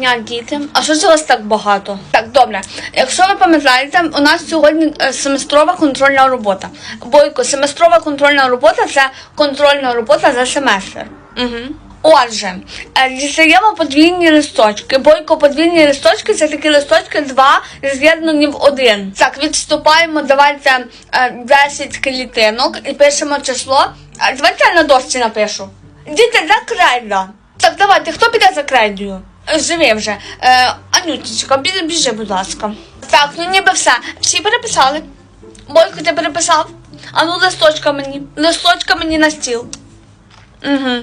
дня, діти. А що це у вас так багато? Так, добре. Якщо ви пам'ятаєте, у нас сьогодні е, семестрова контрольна робота. Бойко, семестрова контрольна робота це контрольна робота за семестр. Угу. Отже, е, дістаємо подвійні листочки. Бойко подвійні листочки це такі листочки, два з'єднані в один. Так, відступаємо, давайте е, 10 клітинок і пишемо число. Давайте я на дошці напишу. Діти, за крейда. Так, давайте, хто піде за крейдою? Живи вже. Е, Анютічка, біжи, будь ласка. Так, ну ніби все. Всі переписали. Бойко, ти переписав? А ну листочка мені. Листочка мені на стіл. Угу.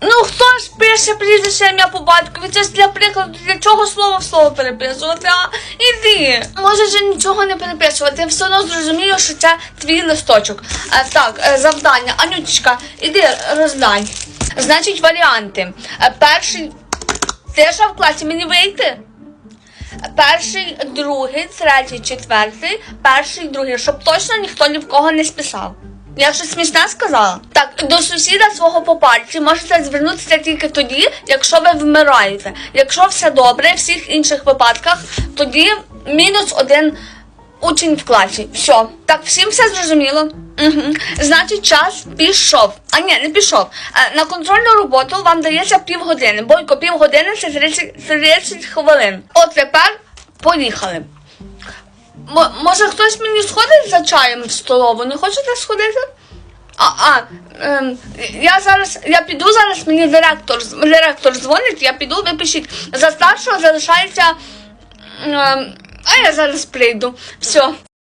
Ну, хто ж пише прізвище ім'я по батькові? Це ж для прикладу, для чого слово в слово переписувати, а? Іди. Може же нічого не переписувати, я все одно зрозумію, що це твій листочок. Е, так, е, завдання. Анютічка, іди роздай. Значить, варіанти. Е, перший. Ти що в класі мені вийти? Перший, другий, третій, четвертий, перший, другий, щоб точно ніхто ні в кого не списав. Я щось смішне сказала? Так, до сусіда свого по пальці можете звернутися тільки тоді, якщо ви вмираєте. Якщо все добре, в всіх інших випадках, тоді мінус один учень в класі. Все. Так, всім все зрозуміло? Угу. Значить, час пішов. А ні, не пішов. Е, На контрольну роботу вам дається півгодини. Бойко, півгодини це 30, 30 хвилин. От тепер поїхали. М- може хтось мені сходить за чаєм в столову? Не хочете сходити? А, а ем, я зараз я піду зараз. Мені директор директор дзвонить, я піду, ви пишіть. За старшого залишається. Ем, а я зараз прийду. Все.